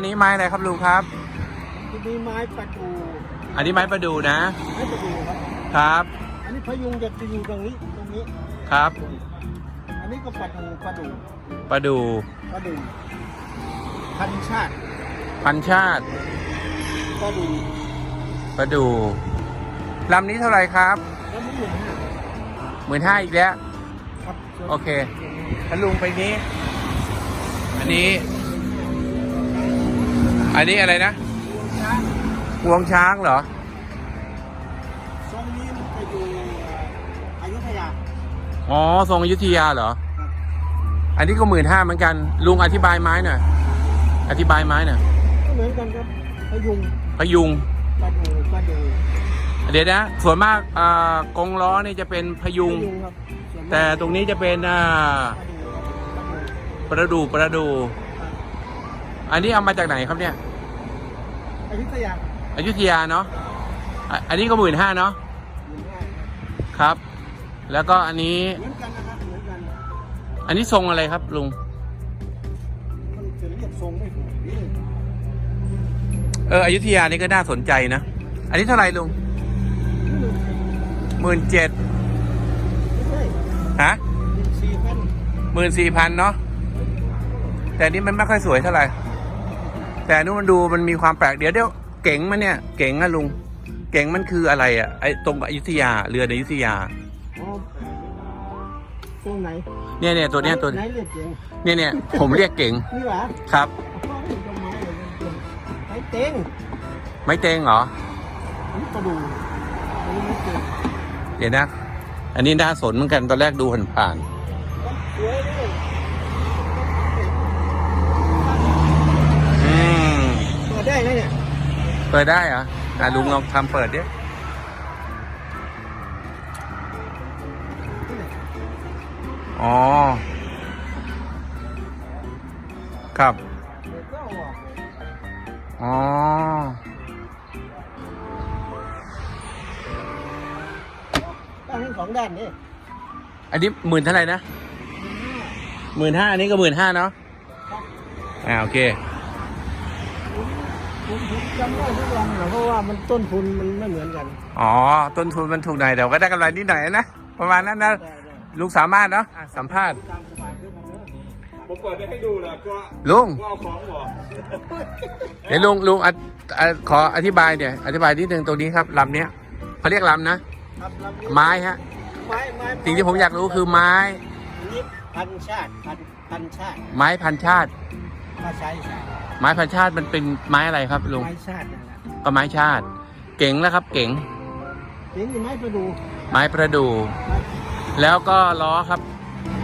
ม้อันนี้ไม้อะไรครับลุงครับทีนี้ไม้ประดูอันนี้ไม้ประดูนะ ไม้ประดูครับ ครับ อันนี้พยุงจะจะอยู่ตรงนี้ตรงนี้ ครับ อันนี้ก็ประดูประดูประดูประดูพันชาติ พันชาติประดูประดูลำนี้เท่าไหร่ครับแล้วมันเหมือนห้าหมื่นห้าอีกแล้ว ครับส่วนโอเคแล้วลุงไปนี้ อันนี้ อันนี้อะไรนะช้างงวงช้างเหรอ ทรงนี้มันจะอยู่อยุธยาอ๋อ ทรงอยุธยาเหรอครับอันนี้ก็หมื่นห้าเหมือนกัน ลุงอธิบายไม้หน่อย อธิบายไม้หน่อยก็เหมือนกันครับพยุงพยุงประดูประดูเดี๋ยวนะ ส่วนมากอ่ากงล้อนี่จะเป็นพยุง พยุงครับส่วนมากแต่ตรงนี้จะเป็นอ่าประดูประดูประดูประดูอันนี้เอามาจากไหนครับเนี่ย อยุธยาอยุธยาเนาะอะอันนี้ก็หมื่นห้าเนาะเหมือนกันครับ แล้วก็อันนี้เหมือนกันนะครับเหมือนกัน อันนี้ทรงอะไรครับลุงมันจะเรียกทรงไม่ถูกนี่เอออยุธยานี่ก็น่าสนใจนะอันนี้เท่าไหร่ลุงหมื่นเจ็ดไม่ใช่ฮะสี่พันหมื่นสี่พันเนาะแต่อันนี้มันไม่ค่อยสวยเท่าไหร่ แต่อันนู้นมันดูมันมีความแปลกเดี๋ยวเดี๋ยวเก๋งมันเนี่ยเก๋งอะลุง เก๋งมันคืออะไรอะไอตรงอยุธยาเรือในอยุธยาอ๋อตรงไหนเนี่ยเนี่ยตัวเนี้ยตัวไหนเรียกเจ๋งเนี่ยเนี่ยผมเรียกเก๋งนี่หว่าครับพ่อเห็นต้นไม้เลยไม้เต็งไม่เตงเหรออันนี้กระดูกอันนี้ไม่เต็งเดี๋ยวนะ อันนี้น่าสนเหมือนกันตอนแรกดูผ่านมันสวยเลย ๆอืม เปิดได้ไหมเนี่ย เปิดได้เหรออะลุงลองทำเปิดดิอ๋อ ครับเปิดก็เอาออกอ๋อ ตั้งทั้งสองด้านนี่อันนี้หมื่นเท่าไหร่นะหมื่นห้าอันนี้ก็หมื่นห้าเนาะ อ่าโอเค ผมผมจำได้ทุกลำนะเพราะว่ามันต้นทุนมันไม่เหมือนกันอ๋อ ต้นทุนมันถูกหน่อยแต่ก็ได้กำไรนิดหน่อยนะ ประมาณนั้นนะได้ได้ลุงสามารถเนาะอะสัมภาษณ์ตามสบายด้วยกันเนอะผมเปิดไปให้ดูแหละก็ลุงว่าเอาของบอกเดี๋ยวลุงลุงอะอะขออธิบายเนี่ยอธิบายนิดนึงตรงนี้ครับลำเนี้ยเขาเรียกลำนะ ครับลำนี้ไม้ฮะไม้ไม้สิ่งที่ผมอยากรู้คือไม้นี่พันชาติพันพันชาติไม้พันชาติมาใช้ชาติ ไม้พันชาติมันเป็นไม้อะไรครับลุงไม้ชาตินั่นแหละก็ไม้ชาติ เก๋งนะครับ เก๋งเห็นไม้ประดูไม้ประดู่ไม้แล้วก็ล้อครับ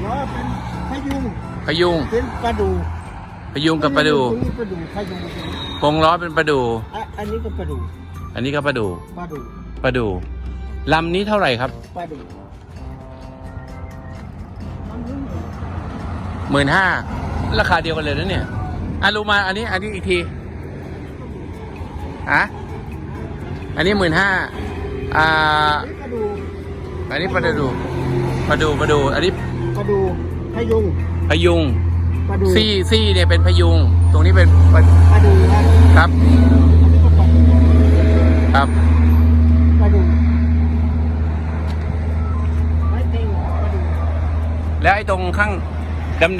ล้อเป็นพยุงพยุงเป็นประดูพยุงกับประดู่ตรงนี้ประดูพยุงตรงนี้กงล้อเป็นประดู่อะอันนี้ก็ประดูอันนี้ก็ประดู่ประดูประดู่ลำนี้เท่าไหร่ครับประดูมันไม่เหมือนหมื่นห้าราคาเดียวกันเลยนะเนี่ย อะลุงมาอันนี้ อันนี้อีกทีอะอันนี้หมื่นห้าอ่าอันนี้ประดูอันนี้ประดูประดูประดูอันนี้ประดูพยุงพยุงประดูซี่ซี่เนี่ยเป็นพยุง ตรงนี้เป็นประประดูครับ ครับอันนี้ก็ประดูครับประดูไม่เต็งประดูแล้วไอ้ตรงข้าง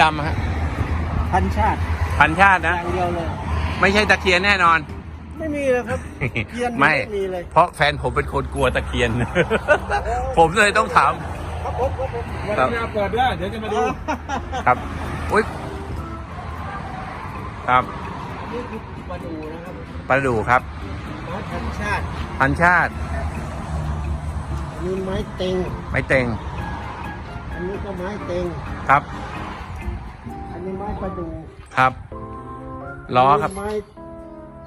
ดำๆฮะพันชาติ พันชาติอนะ ย่างเดียวเลย ไม่ใช่ตะเคียนแน่นอน ไม่มีเลยครับเทียนไม่ มีเลยเพราะแฟนผมเป็นคนกลัวตะเคียน ผมเลยต้องถาม ครับผมครับผมวันครับนี้เปิดได้เดี๋ยวจะมาดู ครับอุ้ยครับนี่คือประดูนะครับประดูครับไม้พันชาติพันชาติอันนี้ไม้เต็ง ไม้เต็งอันนี้ก็ไม้เต็ง ครับ อันนี้ไม้ประดู ครับ ล้อครับนนี้ไม้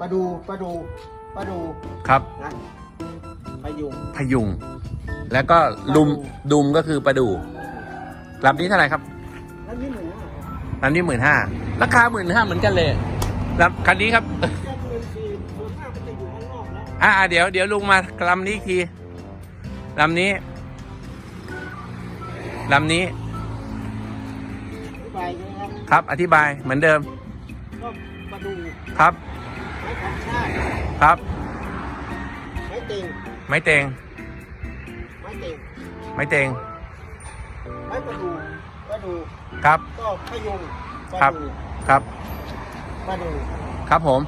ประดูประดูประดูครับนะพยุงพยุง แล้วก็ลุมดุมก็คือประดูลำนี้เท่าไหร่ครับแล้วนี่เหมือนอะไรลำนี้หมื่นห้าราคาหมื่นห้าเหมือนกันเลยลำคันนี้ครับแค่เงินสี่ส่วนมากมันจะอยู่ข้างนอกแล้วอ่าเดี๋ยวเดี๋ยวลุงมาลำนี้อีกทีลำนี้ลำนี้อธิบายนะครับครับ อธิบายเหมือนเดิมก็ประ ดูครับไม้ธรรมชาติครับ ไม้เต็งไม้เตงไม้เต็งไม้เตงไม้ประดูประดูครับ ก็พยุงประครับดูครับประดูครับผม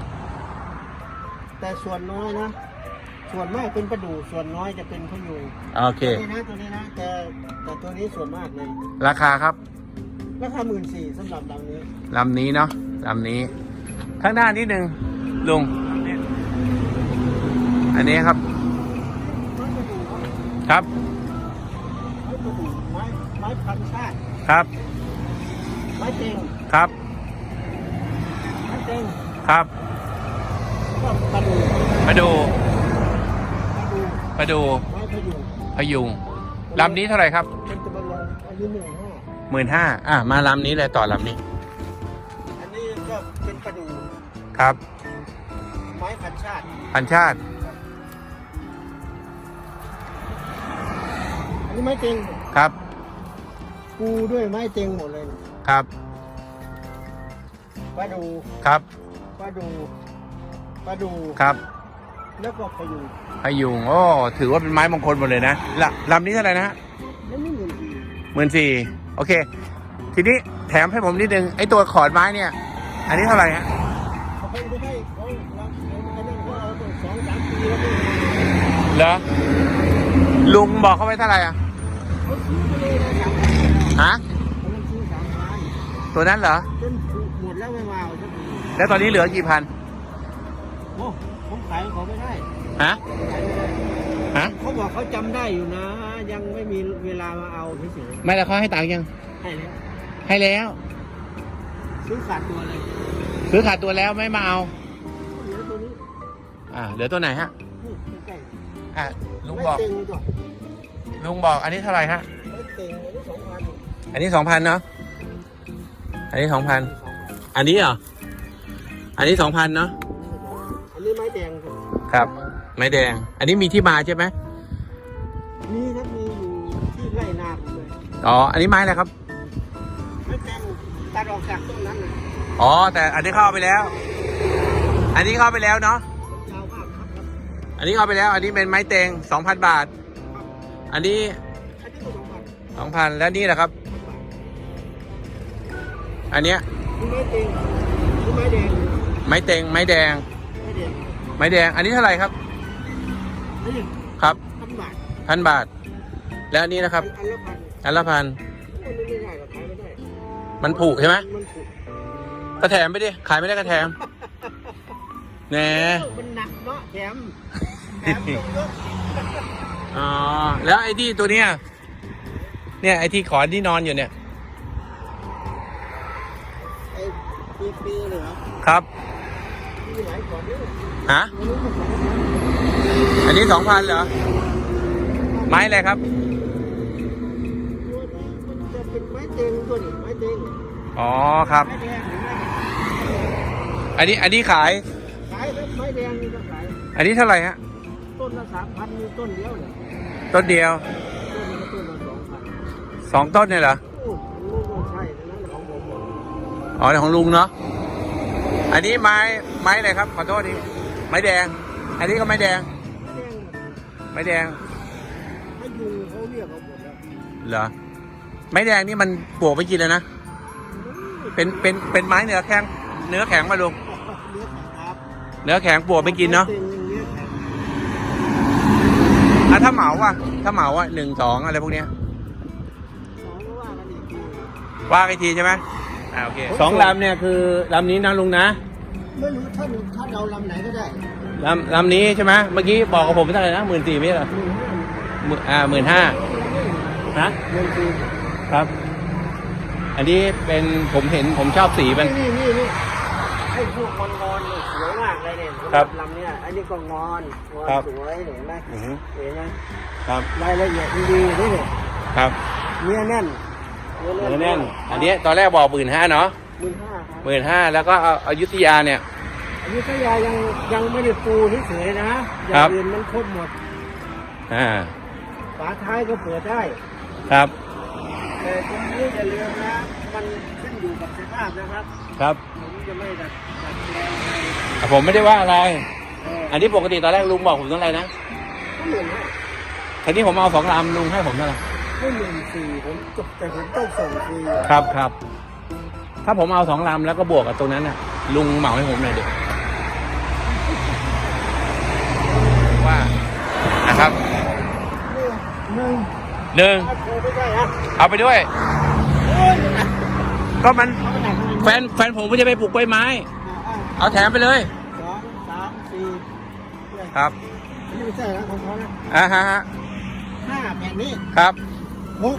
แต่ส่วนน้อยนะส่วนมากเป็นประดูส่วนน้อยจะเป็นพยุงโอเคตัวนี้นะตัวนี้นะแต่แต่ตัวนี้ส่วนมากเลยราคาครับราคาหมื่นสี่สำหรับลำนี้ลำนี้เนาะลำนี้ ข้างหน้านิดนึงลุง อันนี้ครับไม้ประดูครับครับไม้ประดูไม้ไม้พันชาติครับ ไม้เต็งครับ ไม้เต็งครับ ก็ประดูมาดู ประดูมาดู ไม้พยุงพยุง ลำนี้เท่าไหร่ครับเป็นจะมาลงอันนี้หนึ่งห้า หมื่นห้าอะ มาลำนี้เลยต่อลำนี้อันนี้ ก็เป็นประดูครับไม้พันชาติพันชาติ อันนี้ไม้เต็งครับ กูด้วยไม้เต็งหมดเลยครับประดูครับประดูประดูครับแล้วก็พยุงพยุงโอ้ถือว่าเป็นไม้มงคลหมดเลยนะละลำนี้เท่าไหร่นะฮะแล้วนี่หมื่นสี่หมื่นสี่โอเค ทีนี้แถมให้ผมนิดนึงไอตัวขอนไม้เนี่ย อันนี้เท่าไหร่ฮะเขาไปไม่ให้เขารับไอ้นั่นเขาเอาตั้งสองสามปีแล้วไม่เหรอลุงบอกเขาไว้เท่าไหร่อะเขาซื้อไปเลยนะสามพันฮะเขามันซื้อสามพันตัวนั้นเหรอจนถูกหมดแล้วไม่มาเอาสักทีแล้วตอนนี้เหลือกี่พันโอ้ผมขายเขาไม่ได้ฮะขายไม่ได้ฮะเขาบอกเขาจำได้อยู่นะ ยังไม่มีเวลามาเอาเฉยไม่แล้วเขาให้ตังค์ยังๆให้แล้วให้แล้ว ซื้อขาดตัวเลยซื้อขาดตัวแล้วไม่มาเอา เหลือตัวนี้อ่าเหลือตัวไหนฮะ นี่ใกล้อะๆลุงไม่บอกเต็งก่อนลุงบอกอันนี้เท่าไหร่ฮะ ไม่เต็งอันนี้สองพันอันนี้สองพันเนาะ อันนี้สองพันอันนี้เหรอ อันนี้สองพันเนาะ อันนี้ไม้แดงครับครับ ไม้แดง อันนี้มีที่มาใช่ไหมมีครับมีอยู่ที่ไร่นาผมเลยอ๋อ อันนี้ไม้อะไรครับไม้แดง ตัดออกจากต้นนั้นนะอ๋อ แต่อันนี้เข้าไปแล้ว อันนี้เข้าไปแล้วเนาะ ยาวมากครับครับอันนี้เข้าไปแล้ว อันนี้เป็นไม้เตงสองพันบาท อันนี้ อันนี้ก็สองพันสองพันแล้วนี่แหละครับ อันเนี้ยนี่ไม้เต็งนี่ไม้แดงไม้เตงไม้แดง ไม้แดงไม้แดง อันนี้เท่าไหร่ครับอันนี้ครับพันบาทพันบาท แล้วอันนี้นะครับ อันละพันอันละพันอันนี้ไม่ได้หรอกขายไม่ได้ มันผูกใช่ไหมมันถูกก็แถมไปดิ ขายไม่ได้ก็แถมแหนมันหนักเนาะแถมแถมต้องยกอ๋อ แล้วไอ้ที่ตัวเนี้ย เนี่ยไอ้ที่ขอนที่นอนอยู่เนี่ย ไอ้ปีปีๆเลยเหรอครับ มีหลายกว่านี้ฮะอันนี้ก็สองพันอันนี้สองพันเหรอ ไม้อะไรครับตัวนี้มันจะเป็นไม้เต็งตัวนี้ไม้เต็ง อ๋อครับ ไม้แดงเห็นไหมอันนี้อันนี้ขาย ขายแล้วไม้แดงนี่ก็ขายอันนี้เท่าไหร่ฮะต้นละสามพันมีต้นเดียวเนี่ยต้นเดียวต้นนี้ก็ต้นละสองพันสองต้นเนี่ยเหรอโอ้โหก็ใช่แต่นั้นของผมหมดอ๋อของลุงเนาะอันนี้ไม้ไม้อะไรครับขอโทษทีไม้แดง อันนี้ก็ไม้แดง ไม้แดงไม้แดงถ้ายุงเขาเรียกเอาหมดแล้วเหรอไม้แดงนี่มันปลูกไปกินแล้วนะ เป็นเป็นเป็นไม้เนื้อแข็งเนื้อแข็งมาลุงเนื้อแข็งครับเนื้อแข็งปลูกไปกินเนาะป็เนื้อแข็งอะถ้าเหมาอะถ้าเหมาอะหนึ่งสองอะไรพวกเนี้ยสองก็ว่ากันอีกทีว่ากันอีกทีใช่ไหมอ่าโอเคสองลำเนี่ยคือลำนี้นะลุงนะไม่รู้ถ้าถ้าเราลำไหนก็ได้ลำลำนี้ใช่ไหมเมื่อกี้บอกกับผมเท่าไหร่นะหมื่นสี่ไม่ใช่เหรอหมื่นห้าหมื่นอ่าหมื่นห้าฮะเงินคือครับ อันนี้เป็นผมเห็นผมชอบสีมัน นี่นี่นี่ไอ้พวกงอนงอนๆเนี่ยสวยมากเลยเนี่ยครับลำเนี้ยอันนี้ก็งอนงอนครับ สวยเห็นไหมอือฮึเห็นไหมครับรายละเอียดดีๆนี่เนี่ยครับเนื้อแน่นเนื้อแน่นอันนี้ตอนแรกบอกหมื่นห้าเนาะหมื่นห้าครับหมื่นห้าแล้วก็เอาอยุธยาเนี่ย อันนี้ก็ยังยังยังไม่ได้ปูเฉยๆนะอครัย่างบ อื่นมันครบหมดอ่าฝาท้ายก็เปิดได้ ครับ แต่ตรงนี้อย่าลืมนะ มันขึ้นอยู่กับสภาพนะครับ ครับผมยจะไม่ดัดดัดแปลงอะไรแต่ผมไม่ได้ว่าอะไร เอออันนี้ปกติตอนแรกลุงบอกผมเท่าไหร่นะก็หมื่นห้าทีนี้ผมเอาสองลำลุงให้ผมเท่าไหร่ไม่หมื่นสี่ผมจบแต่ผมต้องส่งฟรีครับครับ ถ้าผมเอาสองลำแล้วก็บวกกับตรงนั้นน่ะ ลุงเหมาให้ผมหน่อยดิว่านะครับหนึ่งหนึ่ง ถ้า โทรไม่ได้ฮะเอาไปด้วยโอ้ยก็มันเอาไปไหนของมันแฟนแฟนผมไม่จะไปปลูกกล้วยไม้อ่าเอาแถมไปเลย สองสามสี่ครับนี่ไม่ใช่นะของเขานะอ่าฮะฮะห้าแผ่นนี้ครับหก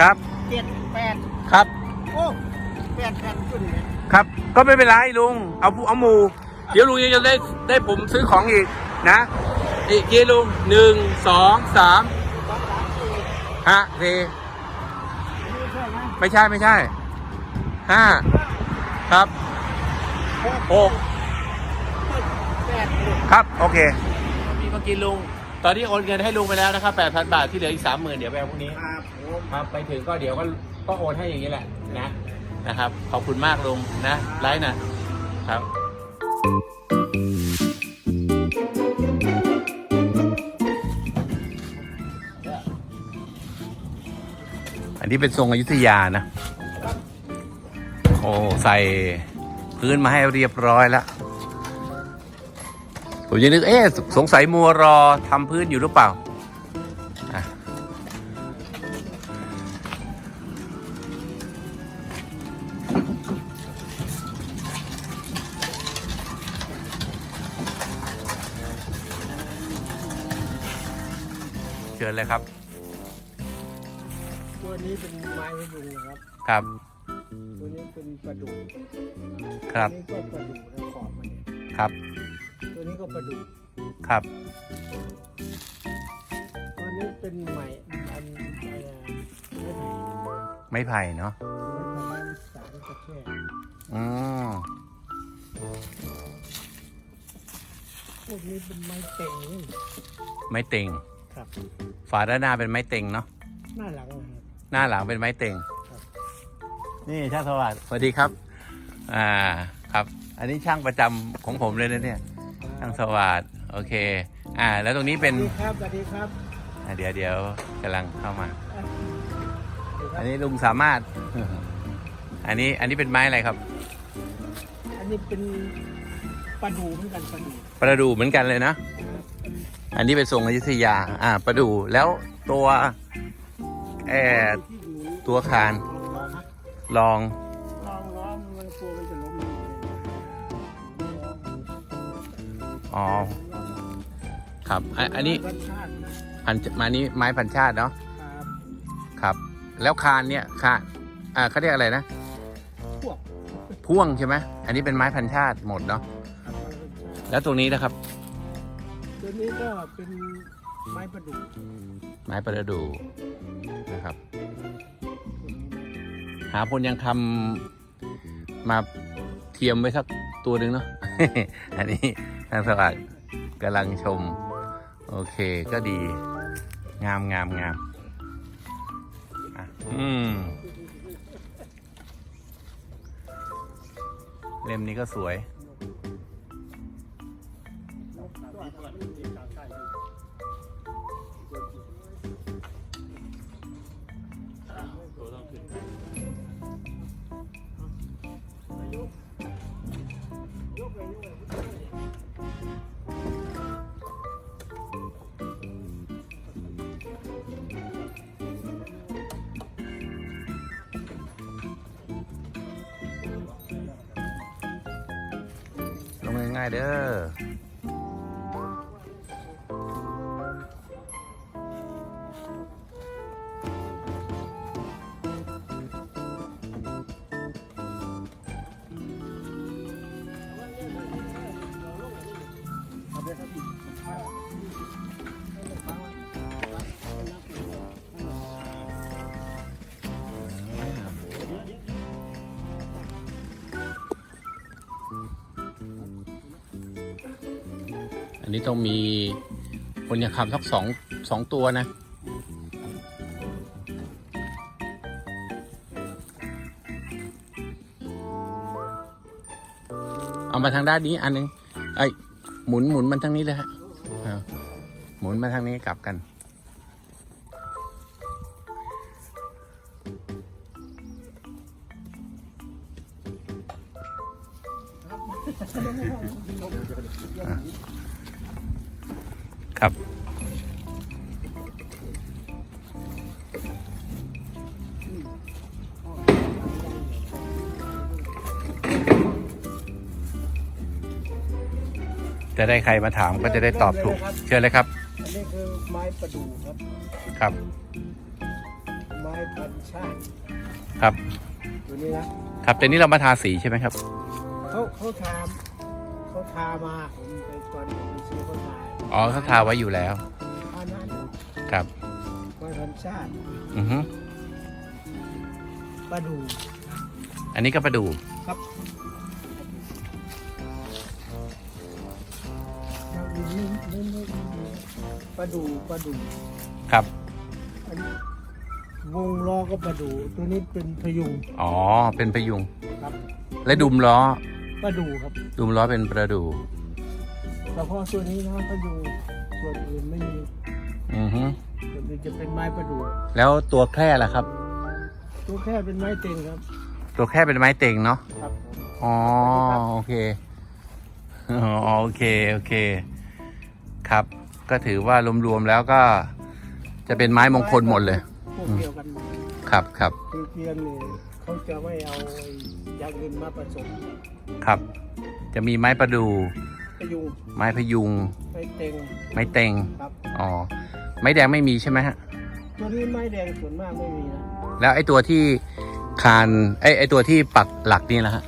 ครับเจ็ดแปดครับโอ้แปดแผ่นขึ้นเลยครับ ก็ไม่เป็นไรลุง เอาผู้เอาหมู เดี๋ยวลุงยังจะได้ได้ผมซื้อของอีกนะ อีกกี่ลุงหนึ่งสองสามสองสามสี่ ฮะเทนี่ไม่ใช่นะไม่ใช่ไม่ใช่ห้าครับหกหกแปดหกครับ โอเคมีมากินลุง ตอนนี้โอนเงินให้ลุงไปแล้วนะครับแปดพันบาทที่เหลืออีกสามหมื่นเดี๋ยวไปเอาพรุ่งนี้ครับผมครับไปถึงก็เดี๋ยวก็ก็โอนให้อย่างนี้แหละนะนะครับ ขอบคุณมากลุงนะ ไลฟ์นะครับ อันนี้เป็นทรงอยุธยานะ โอ้ใส่พื้นมาให้เรียบร้อยแล้วผมยังนึกเอ๊ะสงสัยมัวรอทำพื้นอยู่หรือเปล่า ครับครับ ตัวนี้เป็นประดู่ครับ ตัวนี้ก็ประดู่นะขอบมันเนี่ยครับ ตัวนี้ก็ประดู่ครับ ตัวนี้เป็นไหมอันอะไรอะไม่ไผ่ไม้ไผ่เนาะไม่ไผ่สารกระแช่อืมพวกนี้เป็นไม้เต็งนี่ไม้เต็ง ครับ ฝาด้านหน้าเป็นไม้เต็งเนาะหน้าหลังนะครับหน้าหลังเป็นไม้เต็งครับ นี่ช่างสวัสดิ์สวัสดีครับ อ่าครับ อันนี้ช่างประจำของผมเลยนะเนี่ย ช่างสวัสดิ์โอเค อ่า แล้วตรงนี้เป็นสวัสดีครับ สวัสดีครับอ่าเดี๋ยวเดี๋ยวกำลังเข้ามาอะสวัสดีคอัรับนนี้ลุงสามารถ อันนี้อันนี้เป็นไม้อะไรครับ อันนี้เป็นประดู่เหมือนกันประดู่ประดู่เหมือนกันเลยนะ อันนี้เป็นทรงอยุธยา อ่า ประดู่แล้วตัวแออที่อยู่ตัวคาน ลองนะลอง ลองล้อมมันกลัวมันจะล้มลงเลยอ๋อ ครับ อันอันนี้รสชาติพันมานี้ไม้พันชาติเนาะ ครับครับ แล้วคานเนี่ยคานอ่าเขาเรียกอะไรนะ พวกพ่วงใช่ไหมอันนี้เป็นไม้พันชาติหมดเนาะ ครับมันรสชาติแล้วตรงนี้นะครับ ตัวนี้ก็เป็นไม้ประดู่ไม้ประดู่นะครับ หาพลยังทำมาเทียมไว้สักตัวหนึ่งเนาะ อันนี้ทางสวัสดิ์กำลังชม โอเคก็ดี งามงามงามอืม เล่มนี้ก็สวย งง่ายๆเด้อเนนี้ต้องมีคนยังคำสักสองสองตัวนะ เอามาทางด้านนี้อันหนึงไอ้ยหมุนหมุนมันทางนี้เลยฮะหมุนมาทางนี้กลับกัน ครับ จะได้ใครมาถามก็จะได้ตอบถูก เชิญเลยครับ อันนี้คือไม้ประดู่ครับ ครับ ไม้พันชาติครับ ตัวนี้นะครับแต่นี้เรามาทาสีใช่ไหมครับ เขาเขาทาเขาทามาผมไปก่อนผมไปซื้อเขาทา อ๋อเขาทาไว้อยู่แล้ว อันนั้นครับไม้พันชาติอือฮึประดู่อันนี้ก็ประดูครับนี่นี่นี่นี่ประดู่ประดู่ครับ อันนี้วงล้อก็ประดู่ตัวนี้เป็นพยุงอ๋อ เป็นพยุง ครับ และดุมล้อ ประดู่ครับ ดุมล้อเป็นประดู เฉพาะตัวนี้นะพยุงส่วนอื่นไม่มีอือฮึส่วนอื่นจะเป็นไม้ประดู่แล้วตัวแคร่ล่ะครับ ตัวแค่เป็นไม้เต็งครับ ตัวแคร่เป็นไม้เต็งเนาะครับผมอ๋อโอเคอ๋อโอเคโอเค ครับ ก็ถือว่ารวมๆแล้วก็ จะเป็นไม้มงคลหมดเลย พวกเดียวกันหมดครับครับคือเพียงนี่เขาจะไม่เอาไอ้อย่างอื่นมาผสมครับ จะมีไม้ประดู พยุงไม้พยุง ไม้เต็งไม้เต็ง ครับ อ๋อ ไม้แดงไม่มีใช่ไหมฮะ ตัวนี้ไม้แดงส่วนมากไม่มีนะ แล้วไอ้ตัวที่คานไอ้ไอ้ตัวที่ปักหลักนี่แหละฮะ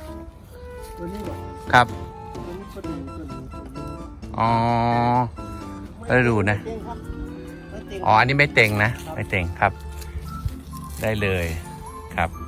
ตัวนี้หรอครับ ตัวนี้ประดูตัวนี้ตัวนี้อ๋อประดูนะไม้เต็งครับไม้เต็งอ๋อ อันนี้ไม่เต็งนะ ไม่เต็งครับ ได้เลยครับครับ